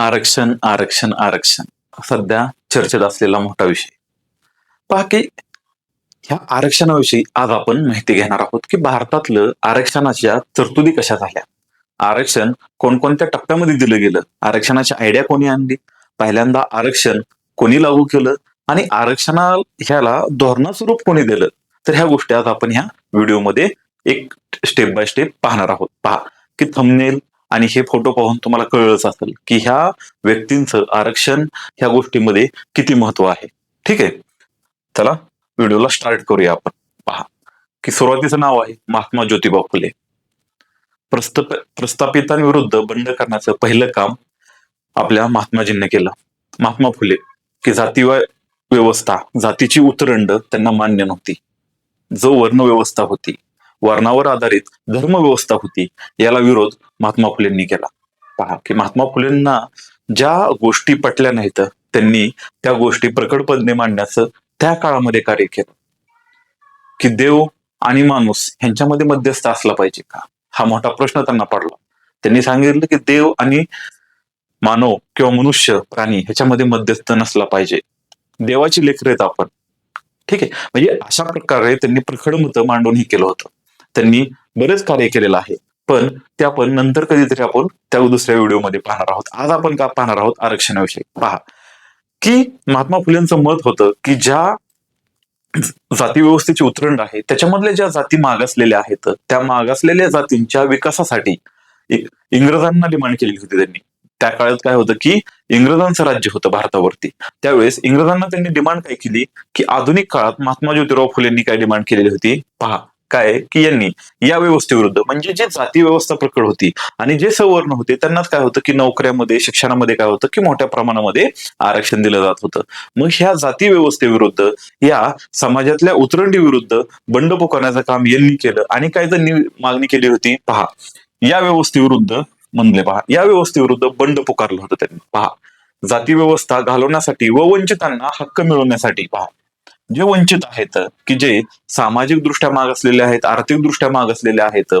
आरक्षण आरक्षण आरक्षण. सध्या चर्चेत असलेला मोठा विषय. पहा की ह्या आरक्षणाविषयी आज आपण माहिती घेणार आहोत की भारतातलं आरक्षणाच्या तरतुदी कशा झाल्या? आरक्षण कोणकोणत्या टप्प्यामध्ये दिलं गेलं? आरक्षणाची आयडिया कोणी आणली? पहिल्यांदा आरक्षण कोणी लागू केलं? आणि आरक्षणा ह्याला धोरणास्वरूप कोणी दिलं? तर ह्या गोष्टी आज आपण ह्या व्हिडिओमध्ये एक स्टेप बाय स्टेप पाहणार आहोत. पहा की थंबनेल आणि हे फोटो पाहून तुम्हाला कळलंच असेल की ह्या व्यक्तींचं आरक्षण ह्या गोष्टीमध्ये किती महत्त्व आहे. ठीक आहे? चला व्हिडिओला स्टार्ट करूया आपण. पहा. की सुरुवातीचं नाव आहे महात्मा ज्योतिबा फुले. प्रस्ताप प्रस्थापितांविरुद्ध बंड करण्याचं पहिलं काम आपल्या महात्माजींनी केलं. महात्मा फुले की जाती व्यवस्था जातीची उतरंड त्यांना मान्य नव्हती. जो वर्ण व्यवस्था होती वर्णावर आधारित धर्मव्यवस्था होती. याला विरोध महात्मा फुलेंनी केला. पहा की महात्मा फुलेंना ज्या गोष्टी पटल्या नाहीत त्यांनी त्या गोष्टी प्रकटपणे मांडण्याचं त्या काळामध्ये कार्य केलं. की देव आणि माणूस ह्यांच्यामध्ये मध्यस्थ असला पाहिजे का? हा मोठा प्रश्न त्यांना पडला. त्यांनी सांगितलं की देव आणि मानव किंवा मनुष्य प्राणी ह्याच्यामध्ये मध्यस्थ नसला पाहिजे. देवाची लेकर आहेत आपण. ठीक आहे. म्हणजे अशा प्रकारे त्यांनी प्रखड मतं मांडून हे केलं होतं. त्यांनी बरेच कार्य केलेलं आहे. पण ते आपण नंतर कधीतरी आपण त्या दुसऱ्या व्हिडिओमध्ये पाहणार आहोत. आज आपण का पाहणार आहोत? आरक्षणाविषयी. पहा. की महात्मा फुलेंचं मत होतं की ज्या जाती व्यवस्थेची उतरंड आहे त्याच्यामधल्या ज्या जाती मागासलेल्या आहेत त्या मागासलेल्या जातींच्या विकासासाठी इंग्रजांना डिमांड केली होती त्यांनी. त्या काळात काय होतं की इंग्रजांचं राज्य होतं भारतावरती. त्यावेळेस इंग्रजांना त्यांनी डिमांड काय केली? की आधुनिक काळात महात्मा ज्योतिराव फुलेंनी काय डिमांड केलेली होती? पहा. काय की यांनी या व्यवस्थेविरुद्ध म्हणजे जे जाती व्यवस्था प्रकट होती आणि जे सवर्ण होते त्यांनाच काय होतं की नोकऱ्यामध्ये शिक्षणामध्ये काय होतं की मोठ्या प्रमाणामध्ये आरक्षण दिलं जात होतं. मग ह्या जाती व्यवस्थेविरुद्ध या समाजातल्या उतरंडी विरुद्ध बंड पुकारण्याचं काम यांनी केलं आणि काय त्यांनी मागणी केली होती? पहा या व्यवस्थेविरुद्ध म्हणले पहा या व्यवस्थेविरुद्ध बंड पुकारलं होतं त्यांनी. पहा जाती व्यवस्था घालवण्यासाठी व वंचितांना हक्क मिळवण्यासाठी पहा जे वंचित आहेत की जे सामाजिक दृष्ट्या मागासलेले आहेत आर्थिक दृष्ट्या मागासलेले आहेत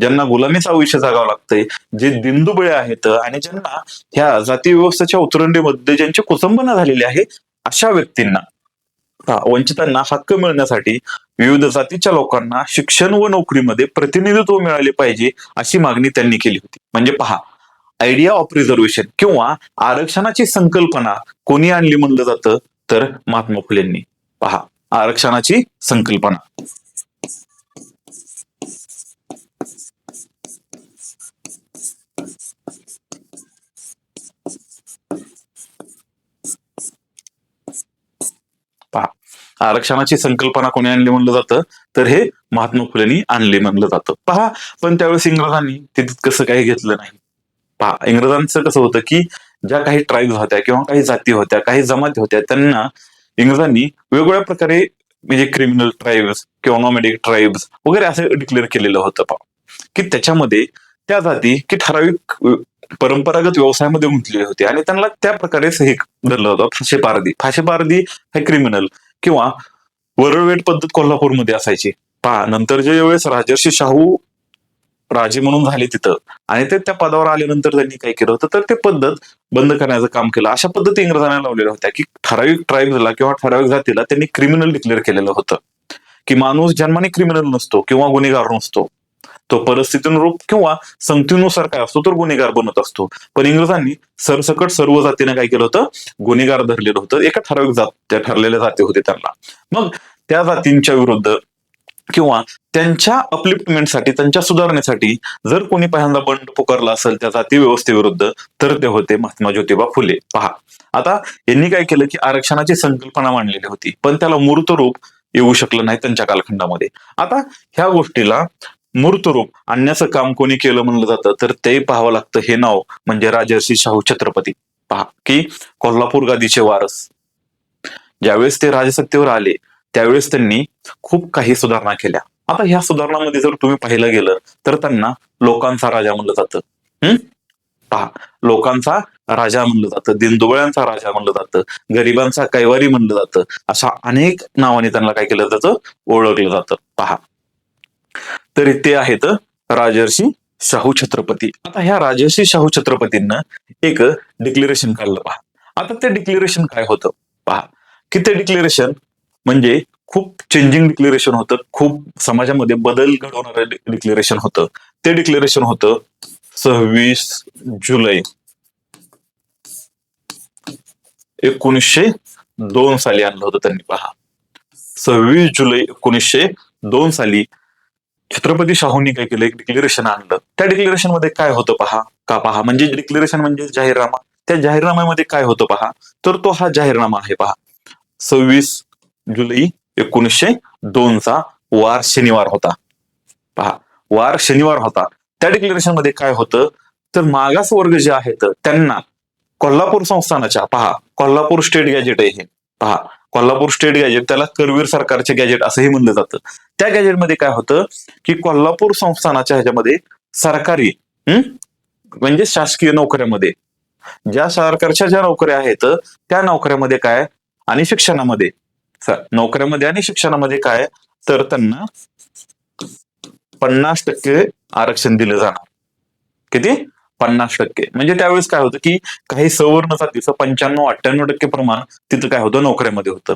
ज्यांना गुलामीचं आयुष्य जागावं लागतंय जे दिंदुबळे आहेत आणि ज्यांना ह्या जाती व्यवस्थेच्या उतरंडीमध्ये ज्यांची कुसंबना झालेली आहे अशा व्यक्तींना वंचितांना हक्क मिळण्यासाठी विविध जातीच्या लोकांना शिक्षण व नोकरीमध्ये प्रतिनिधित्व मिळाले पाहिजे अशी मागणी त्यांनी केली होती. म्हणजे पहा आयडिया ऑफ रिझर्वेशन किंवा आरक्षणाची संकल्पना कोणी आणली म्हणलं जातं? तर महात्मा फुलेंनी. पहा आरक्षणाची संकल्पना. पहा आरक्षणाची संकल्पना कोणी आणली म्हणलं जातं? तर हे महात्मा फुलेंनी आणले म्हणलं जातं. पहा पण त्यावेळेस इंग्रजांनी ते कसं काही घेतलं नाही. पहा इंग्रजांचं कसं होतं की ज्या काही ट्राईब्स होत्या किंवा काही जाती होत्या काही जमाती होत्या त्यांना इंग्रजांनी वेगवेगळ्या प्रकारे म्हणजे क्रिमिनल ट्राईब्स किंवा नॉमेडिक ट्राईब्स वगैरे असं डिक्लेअर केलेलं होतं पहा. की त्याच्यामध्ये त्या जाती की ठराविक परंपरागत व्यवसायामध्ये गुंतलेले होते आणि त्यांना त्या प्रकारेच हे धरलं होतं. फाशेपारदी फाशेपारदी हे क्रिमिनल किंवा वरळवेट पद्धत कोल्हापूरमध्ये असायची. पहा नंतर ज्या वेळेस राजर्षी शाहू राजे म्हणून झाले तिथं. आणि ते त्या पदावर आल्यानंतर त्यांनी काय केलं होतं? तर ते पद्धत बंद करण्याचं काम केलं. अशा पद्धती इंग्रजांना लावलेल्या होत्या की ठराविक ट्राईबला किंवा ठराविक जातीला त्यांनी क्रिमिनल डिक्लेअर केलेलं होतं. की माणूस जन्माने क्रिमिनल नसतो किंवा गुन्हेगार नसतो. तो परिस्थितीनुरूप किंवा संगतीनुसार काय असतो तर गुन्हेगार बनत असतो. पण इंग्रजांनी सरसकट सर्व जातीने काय केलं होतं? गुन्हेगार धरलेलं होतं. एका ठराविक जात त्या ठरलेल्या जाती होते त्यांना. मग त्या जातींच्या विरुद्ध किंवा त्यांच्या अपलिफ्टमेंटसाठी त्यांच्या सुधारणेसाठी जर कोणी पहिल्यांदा बंड पुकारला असेल त्या जाती व्यवस्थेविरुद्ध तर ते होते महात्मा ज्योतिबा फुले. पहा आता यांनी काय केलं की आरक्षणाची संकल्पना मांडलेली होती पण त्याला मूर्त रूप येऊ शकलं नाही त्यांच्या कालखंडामध्ये. आता ह्या गोष्टीला मूर्त रूप आणण्याचं काम कोणी केलं म्हणलं जातं तर ते पाहावं लागतं हे नाव म्हणजे राजर्षी शाहू छत्रपती. पहा की कोल्हापूर गादीचे वारस. ज्यावेळेस ते राजसत्तेवर आले त्यावेळेस त्यांनी खूप काही सुधारणा केल्या. आता ह्या सुधारणामध्ये जर तुम्ही पाहिलं गेलं तर त्यांना लोकांचा राजा म्हणलं जातं. हम्म पहा लोकांचा राजा म्हणलं जातं दिनदुबळ्यांचा राजा म्हणलं जातं गरिबांचा कैवारी म्हणलं जातं अशा अनेक नावाने त्यांना काय केलं जातं? ओळखलं जातं. पहा. तरी ते आहेत राजर्षी शाहू छत्रपती. आता ह्या राजर्षी शाहू छत्रपतींना एक डिक्लेरेशन काढलं पहा. आता ते डिक्लेरेशन काय होतं? पहा. की ते डिक्लेरेशन म्हणजे खूप चेंजिंग डिक्लेरेशन होतं. खूप समाजामध्ये बदल घडवणारं डिक्लेरेशन होतं. ते डिक्लेरेशन होतं सव्वीस जुलै. एकोणीसशे दोन साली आणलं होतं त्यांनी पहा. सव्वीस जुलै एकोणीसशे दोन साली छत्रपती शाहूंनी काय केलं? एक डिक्लेरेशन आणलं. त्या डिक्लेरेशनमध्ये काय होतं पहा? का पहा? म्हणजे डिक्लेरेशन म्हणजे जाहीरनामा. त्या जाहीरनाम्यामध्ये काय होतं पहा? तर तो हा जाहीरनामा आहे पहा. सव्वीस जुलै एकोणीसशे दोनचा वार शनिवार होता. पहा वार शनिवार होता. त्या डिक्लेरेशनमध्ये काय होतं? तर मागास वर्ग जे आहेत त्यांना कोल्हापूर संस्थानाच्या पहा कोल्हापूर स्टेट गॅजेट आहे हे. पहा कोल्हापूर स्टेट गॅजेट त्याला करवीर सरकारचे गॅजेट असंही म्हणलं जातं. त्या गॅजेटमध्ये काय होतं? की कोल्हापूर संस्थानाच्या ह्याच्यामध्ये सरकारी म्हणजे शासकीय नोकऱ्यामध्ये. ज्या सरकारच्या ज्या नोकऱ्या आहेत त्या नोकऱ्यामध्ये काय? आणि शिक्षणामध्ये. नोकऱ्यामध्ये आणि शिक्षणामध्ये काय तर त्यांना पन्नास टक्के आरक्षण दिलं जाणार. किती? पन्नास टक्के. म्हणजे त्यावेळेस काय होतं की काही सवर्ण जातीचं पंच्याण्णव अठ्ठ्याण्णव टक्के प्रमाण तिथं काय होतं? नोकऱ्यामध्ये होतं.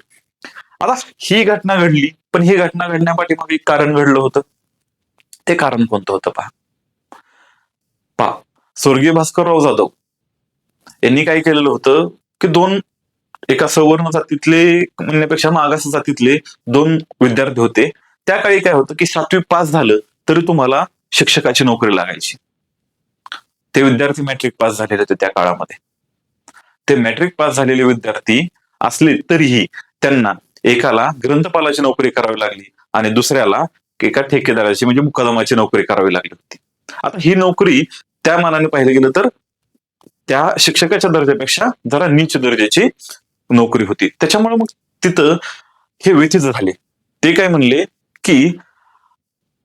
आता ही घटना घडली पण ही घटना घडण्यापाठीमागे एक कारण घडलं होतं. ते कारण कोणतं होतं पहा. पहा स्वर्गीय भास्करराव जाधव यांनी काय केलेलं होतं की दोन एका सवर्ण जातीतले म्हणण्यापेक्षा मागास जातीतले दोन विद्यार्थी होते. त्या काळी काय होतं की सातवी पास झालं तरी तुम्हाला शिक्षकाची नोकरी लागायची. ते विद्यार्थी मॅट्रिक पास झालेले होते त्या काळामध्ये. ते मॅट्रिक पास झालेले विद्यार्थी असले तरीही त्यांना एकाला ग्रंथपालाची नोकरी करावी लागली आणि दुसऱ्याला एका ठेकेदाराची म्हणजे मुकादमाची नोकरी करावी लागली होती. आता ही नोकरी त्या मानाने पाहिलं गेलं तर त्या शिक्षकाच्या दर्जापेक्षा जरा नीच दर्जाची नोकरी होती. त्याच्यामुळे मग तिथं हे व्यथित झाले. ते काय म्हणले की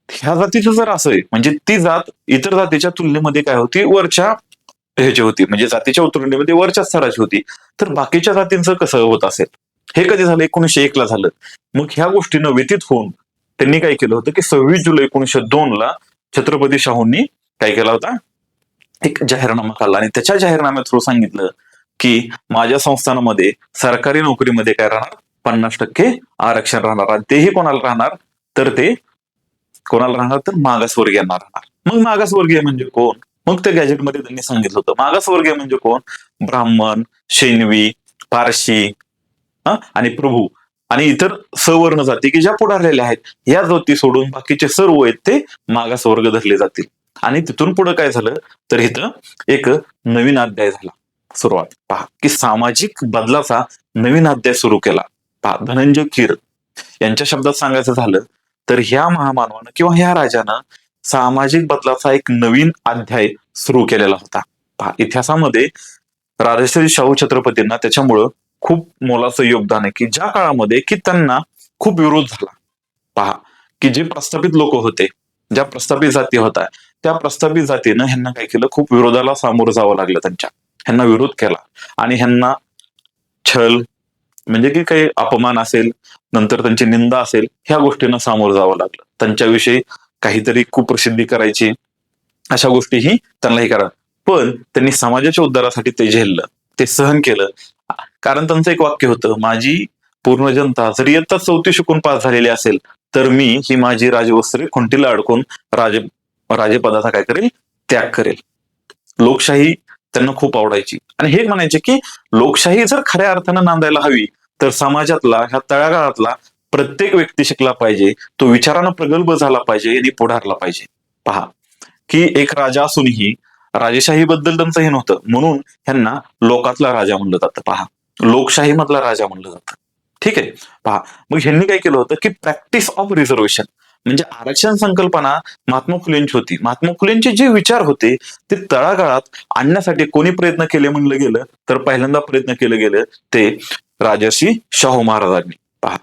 ह्या जातीचं जर असं आहे म्हणजे ती जात इतर जातीच्या तुलनेमध्ये काय होती? वरच्या ह्याची होती. म्हणजे जातीच्या तुलनेमध्ये वरच्या स्तराची होती. तर बाकीच्या जातींचं कसं होत असेल? हे कधी झालं? एकोणीशे एक ला झालं. मग ह्या गोष्टीनं व्यतीत होऊन त्यांनी काय केलं होतं की सव्वीस जुलै एकोणीशे दोन ला छत्रपती शाहूंनी काय केला होता? एक जाहीरनामा काढला. आणि त्याच्या जाहीरनाम्या थ्रू सांगितलं की माझ्या संस्थानामध्ये सरकारी नोकरीमध्ये काय राहणार? पन्नास टक्के आरक्षण राहणार. आणि तेही कोणाला राहणार? तर ते कोणाला राहणार? तर मागासवर्गीयांना राहणार. मग मागासवर्गीय म्हणजे कोण? मग त्या गॅजेटमध्ये त्यांनी सांगितलं होतं. मागासवर्गीय म्हणजे कोण? ब्राह्मण शेनवी पारशी आणि प्रभू. आणि इतर सवर्ण जाती की ज्या पुढारलेल्या आहेत या जाती सोडून बाकीचे सर्व आहेत ते मागासवर्ग धरले जातील. आणि तिथून पुढे काय झालं? तर इथं एक नवीन अध्याय झाला. सुरुवात. पहा की सामाजिक बदलाचा नवीन अध्याय सुरू केला. पहा धनंजय कीर यांच्या शब्दात सांगायचं झालं तर ह्या महामानवानं किंवा ह्या राजानं सामाजिक बदलाचा एक नवीन अध्याय सुरू केलेला होता. पहा इतिहासामध्ये राजश्री शाहू छत्रपतींना त्याच्यामुळं खूप मोलाचं योगदान आहे की ज्या काळामध्ये की त्यांना खूप विरोध झाला. पहा की जे प्रस्थापित लोक होते ज्या प्रस्थापित जाती होत्या त्या प्रस्थापित जातीनं ह्यांना काय केलं? खूप विरोधाला सामोरं जावं लागलं त्यांच्या. ह्यांना विरोध केला. आणि ह्यांना छल म्हणजे की काही अपमान असेल नंतर त्यांची निंदा असेल ह्या गोष्टींना सामोरं जावं लागलं. त्यांच्याविषयी काहीतरी कुप्रसिद्धी करायची अशा गोष्टीही त्यांना हे करा पण त्यांनी समाजाच्या उद्धारासाठी ते झेललं ते सहन केलं. कारण त्यांचं एक वाक्य होतं माझी पूर्ण जनता जर इयत्ता चौथी शिकून पास झालेली असेल तर मी ही माझी राजवस्त्रे खुंटीला अडकून राजे राजेपदाचा काय करेल? त्याग करेल. लोकशाही त्यांना खूप आवडायची. आणि हे म्हणायचे की लोकशाही जर खऱ्या अर्थानं नांदायला हवी तर समाजातला ह्या तळागाळातला प्रत्येक व्यक्ती शिकला पाहिजे. तो विचारानं प्रगल्भ झाला पाहिजे आणि पुढारला पाहिजे. पहा की एक राजा असूनही राजेशाही बद्दल त्यांचं हे नव्हतं. म्हणून ह्यांना लोकातला राजा म्हणलं जातं. पहा लोकशाही मधला राजा म्हणलं जातं. ठीक आहे? पहा मग ह्यांनी काय केलं होतं की प्रॅक्टिस ऑफ रिझर्वेशन म्हणजे आरक्षण संकल्पना महात्मा फुलेंची होती. महात्मा फुलेंचे जे विचार होते ते तळागाळात आणण्यासाठी कोणी प्रयत्न केले म्हणलं गेलं तर पहिल्यांदा प्रयत्न केलं गेलं ते राजर्षी शाहू महाराजांनी. पहा.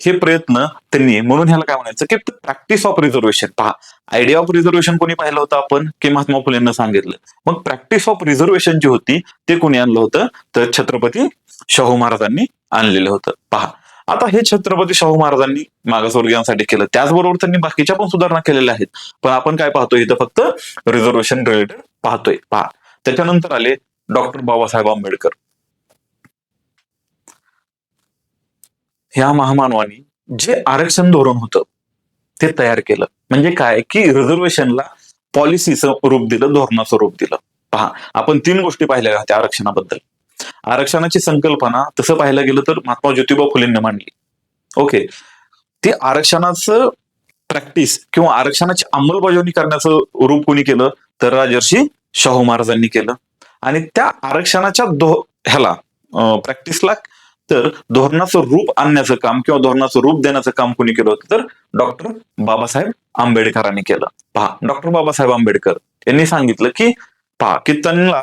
हे प्रयत्न त्यांनी म्हणून ह्याला काय म्हणायचं की प्रॅक्टिस ऑफ रिझर्वेशन पहा. आयडिया ऑफ रिझर्वेशन कोणी पाहिलं होतं आपण? की महात्मा फुलेंना सांगितलं. मग प्रॅक्टिस ऑफ रिझर्वेशन जी होती ते कोणी आणलं होतं? तर छत्रपती शाहू महाराजांनी आणलेलं होतं. पहा. आता हे छत्रपती शाहू महाराजांनी मागासवर्गीयांसाठी केलं. त्याचबरोबर त्यांनी बाकीच्या पण सुधारणा केलेल्या आहेत. पण आपण काय पाहतोय? इथं फक्त रिझर्वेशन रिलेटेड पाहतोय. पहा. त्याच्यानंतर आले डॉक्टर बाबासाहेब आंबेडकर. ह्या महामानवानी जे आरक्षण धोरण होतं ते तयार केलं. म्हणजे काय? की रिझर्वेशनला पॉलिसीचं रूप दिलं धोरणाचं रूप दिलं. पहा. आपण तीन गोष्टी पाहिल्या होत्या आरक्षणाबद्दल. आरक्षणाची संकल्पना तसं पाहायला गेलं तर महात्मा ज्योतिबा फुलेंनी मांडली. ओके. ते आरक्षणाचं प्रॅक्टिस किंवा आरक्षणाची अंमलबजावणी करण्याचं रूप कोणी केलं? तर राजर्षी शाहू महाराजांनी केलं. आणि त्या आरक्षणाच्या दो ह्याला प्रॅक्टिसला तर धोरणाचं रूप आणण्याचं काम किंवा धोरणाचं रूप देण्याचं काम कोणी केलं होतं? तर डॉक्टर बाबासाहेब आंबेडकरांनी केलं. पहा डॉक्टर बाबासाहेब आंबेडकर यांनी सांगितलं की पहा की त्यांना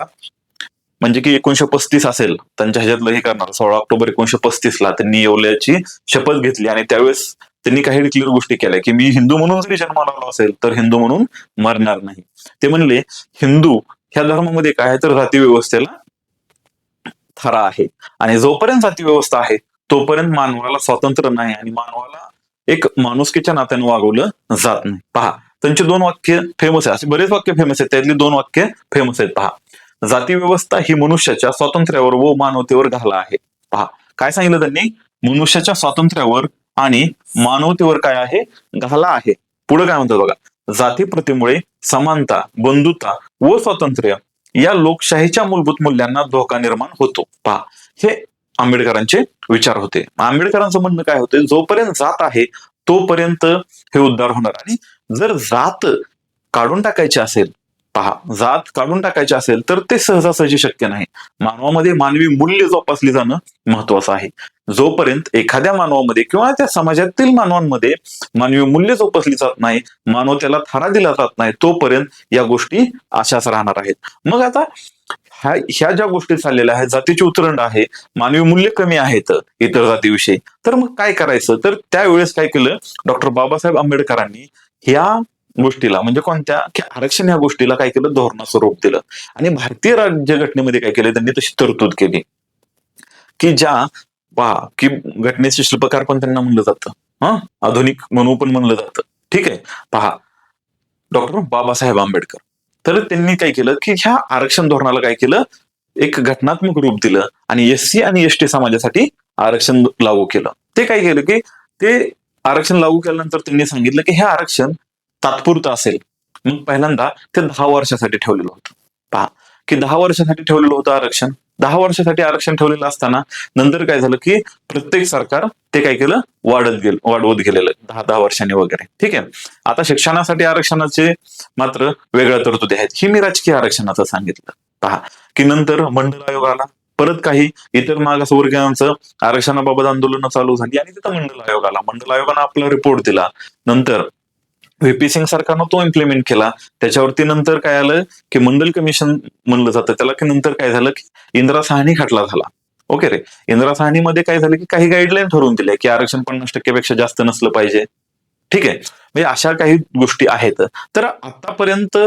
म्हणजे की एकोणीशे पस्तीस असेल त्यांच्या ह्याच्यातलं हे करणार. सोळा ऑक्टोबर एकोणीशे पस्तीस ला त्यांनी येवल्याची शपथ घेतली आणि त्यावेळेस त्यांनी काही क्लिअर गोष्टी केल्या की मी हिंदू म्हणून जरी जन्माला आलो असेल तर हिंदू म्हणून मरणार नाही. ते म्हणले हिंदू ह्या धर्मामध्ये काय तर जाती व्यवस्थेला थरा आहे. आणि जोपर्यंत जाती व्यवस्था आहे तोपर्यंत मानवाला स्वातंत्र्य नाही आणि मानवाला एक माणुसकीच्या नात्याने वागवलं जात नाही. पहा त्यांची दोन वाक्य फेमस आहे. असे बरेच वाक्य फेमस आहेत. त्यातली दोन वाक्य फेमस आहेत. पहा. जाती व्यवस्था ही मनुष्याच्या स्वातंत्र्यावर व मानवतेवर घाला आहे. पहा काय सांगितलं त्यांनी? मनुष्याच्या स्वातंत्र्यावर आणि मानवतेवर काय आहे? घाला आहे. पुढे काय म्हणतात बघा? जाती प्रतीमुळे समानता बंधुता व स्वातंत्र्य या लोकशाहीच्या मूलभूत मूल्यांना धोका निर्माण होतो. पहा हे आंबेडकरांचे विचार होते. आंबेडकरांचं म्हणणं काय होते? जोपर्यंत जात आहे तोपर्यंत हे उद्धार होणार. आणि जर जात काढून टाकायची असेल पहा जात काढून टाकायची असेल तर ते सहजासहजी शक्य नाही. मानवामध्ये मानवी मूल्य जोपासली जाणं महत्वाचं आहे. जोपर्यंत एखाद्या मानवामध्ये किंवा त्या समाजातील मानवांमध्ये मानवी मूल्य जोपासली जात नाही मानव त्याला थारा दिला जात नाही तोपर्यंत या गोष्टी अशाच राहणार आहेत. मग आता ह्या ह्या ज्या गोष्टी चाललेल्या आहेत जातीची उतरंड आहे मानवी मूल्य कमी आहेत इतर जातीविषयी तर मग काय करायचं? तर त्यावेळेस काय केलं? डॉक्टर बाबासाहेब आंबेडकरांनी ह्या गोष्टीला. म्हणजे कोणत्या? की आरक्षण ह्या गोष्टीला काय केलं? धोरणा स्वरूप दिलं. आणि भारतीय राज्यघटनेमध्ये काय केलं? त्यांनी तशी तरतूद केली. की ज्या पहा की घटनेचे शिल्पकार पण त्यांना म्हणलं जातं. हा? आधुनिक म्हणू पण म्हणलं जातं. ठीक आहे? पहा. डॉक्टर बाबासाहेब आंबेडकर. तर त्यांनी काय केलं? की ह्या आरक्षण धोरणाला काय केलं? एक घटनात्मक रूप दिलं आणि एस सी आणि एस टी समाजासाठी आरक्षण लागू केलं. ते काय केलं की ते आरक्षण लागू केल्यानंतर त्यांनी सांगितलं की हे आरक्षण तात्पुरतं असेल. मग पहिल्यांदा ते दहा वर्षासाठी ठेवलेलं होतं. पहा की दहा वर्षासाठी ठेवलेलं होतं आरक्षण. दहा वर्षासाठी आरक्षण ठेवलेलं असताना नंतर काय झालं की प्रत्येक सरकार ते काय केलं? वाढत गेलं वाढवत गेलेलं. दहा दहा वर्षांनी वगैरे. ठीक आहे? आता शिक्षणासाठी आरक्षणाचे मात्र वेगळ्या तरतुदी आहेत. हे मी राजकीय आरक्षणाचं सांगितलं. पहा की नंतर मंडल आयोग आला. परत काही इतर मागासवर्गीयांचं आरक्षणाबाबत आंदोलनं चालू झाली आणि तिथं मंडल आयोग आला. मंडल आयोगानं आपला रिपोर्ट दिला. नंतर व्हीपी सिंग सरकारनं तो इम्प्लिमेंट केला. त्याच्यावरती नंतर काय आलं की मंडल कमिशन म्हणलं जातं. त्याला की नंतर काय झालं की इंदिरा साहनी खटला झाला. ओके रे? इंदिरा साहनीमध्ये काय झालं की काही गाईडलाईन ठरवून दिल्या की आरक्षण पन्नास टक्केपेक्षा जास्त नसलं पाहिजे. ठीक आहे? म्हणजे अशा काही गोष्टी आहेत. तर आतापर्यंत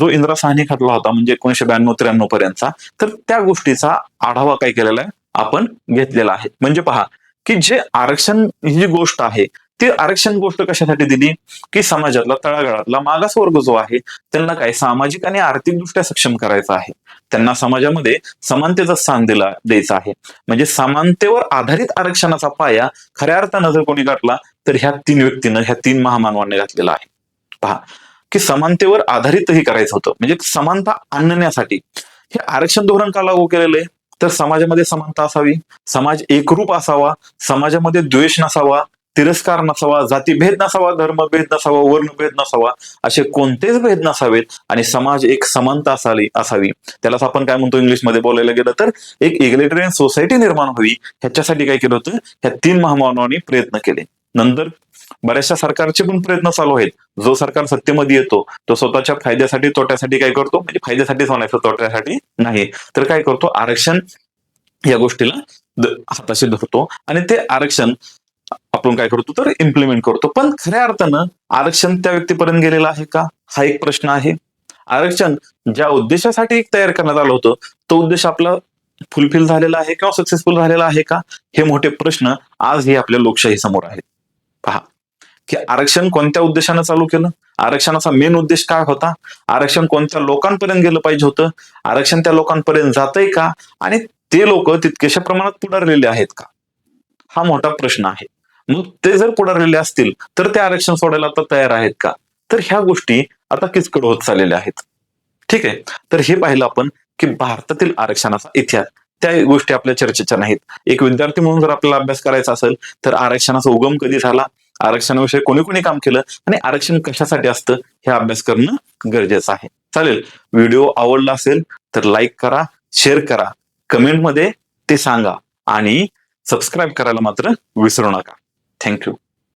जो इंदिरा साहनी खटला होता म्हणजे एकोणीशे ब्याण्णव त्र्याण्णव पर्यंतचा तर त्या गोष्टीचा आढावा काय केलेला आहे? आपण घेतलेला आहे. म्हणजे पहा की जे आरक्षण ही जी गोष्ट आहे ती आरक्षण गोष्ट कशासाठी दिली? की समाजातला तळागाळातला मागासवर्ग जो आहे त्यांना काय सामाजिक आणि आर्थिक दृष्ट्या सक्षम करायचा आहे? त्यांना समाजामध्ये समानतेचा स्थान दिला द्यायचा आहे. म्हणजे समानतेवर आधारित आरक्षणाचा पाया खऱ्या अर्थानं जर कोणी गाठला तर ह्या तीन व्यक्तीनं ह्या तीन महामानवांनी घातलेला आहे. पहा की समानतेवर आधारितही करायचं होतं. म्हणजे समानता आणण्यासाठी. हे आरक्षण धोरण का लागू केलेलं आहे? तर समाजामध्ये समानता असावी समाज एकरूप असावा समाजामध्ये द्वेष नसावा तिरस्कार नसावा जातीभेद नसावा धर्मभेद नसावा वर्णभेद नसावा असे कोणतेच भेद नसावेत आणि समाज एक समानता असावी असावी. त्यालाच आपण काय म्हणतो इंग्लिशमध्ये बोलायला गेलं तर? एक इग्लेटरियन सोसायटी निर्माण व्हावी. ह्याच्यासाठी काय केलं होतं? ह्या तीन महामानवांनी प्रयत्न केले. नंतर बऱ्याचशा सरकारचे पण प्रयत्न चालू आहेत. जो सरकार सत्तेमध्ये येतो तो स्वतःच्या फायद्यासाठी तोट्यासाठी काय करतो? म्हणजे फायद्यासाठीच म्हणायचं तोट्यासाठी नाही. तर काय करतो? आरक्षण या गोष्टीला हाताशी धरतो. आणि ते आरक्षण आपण काय करतो तर इम्प्लिमेंट करतो. पण खऱ्या अर्थानं आरक्षण त्या व्यक्तीपर्यंत गेलेलं आहे का? हा एक प्रश्न आहे. आरक्षण ज्या उद्देशासाठी तयार करण्यात आलं होतं तो उद्देश आपला फुलफिल झालेला आहे किंवा सक्सेसफुल झालेला आहे का? हे मोठे प्रश्न आज हे आपल्या लोकशाही समोर आहेत. पहा की आरक्षण कोणत्या उद्देशानं चालू केलं? आरक्षणाचा मेन उद्देश काय होता? आरक्षण कोणत्या लोकांपर्यंत गेलं पाहिजे होतं? आरक्षण त्या लोकांपर्यंत जातंय का? आणि ते लोक तितकेशा प्रमाणात पुढारलेले आहेत का? हा मोठा प्रश्न आहे. मग ते जर पुढारलेले असतील तर ते आरक्षण सोडायला आता तयार आहेत का? तर ह्या गोष्टी आता किचकड होत चाललेल्या आहेत. ठीक आहे? तर हे पाहिलं आपण की भारतातील आरक्षणाचा इतिहास. त्या गोष्टी आपल्या चर्चेच्या नाहीत. एक विद्यार्थी म्हणून जर आपल्याला अभ्यास करायचा असेल तर आरक्षणाचा उगम कधी झाला? आरक्षणाविषयी कोणी कोणी काम केलं? आणि आरक्षण कशासाठी असतं? हे अभ्यास करणं गरजेचं आहे. चालेल? व्हिडिओ आवडला असेल तर लाईक करा शेअर करा. कमेंटमध्ये ते सांगा. आणि सबस्क्राईब करायला मात्र विसरू नका. Thank you.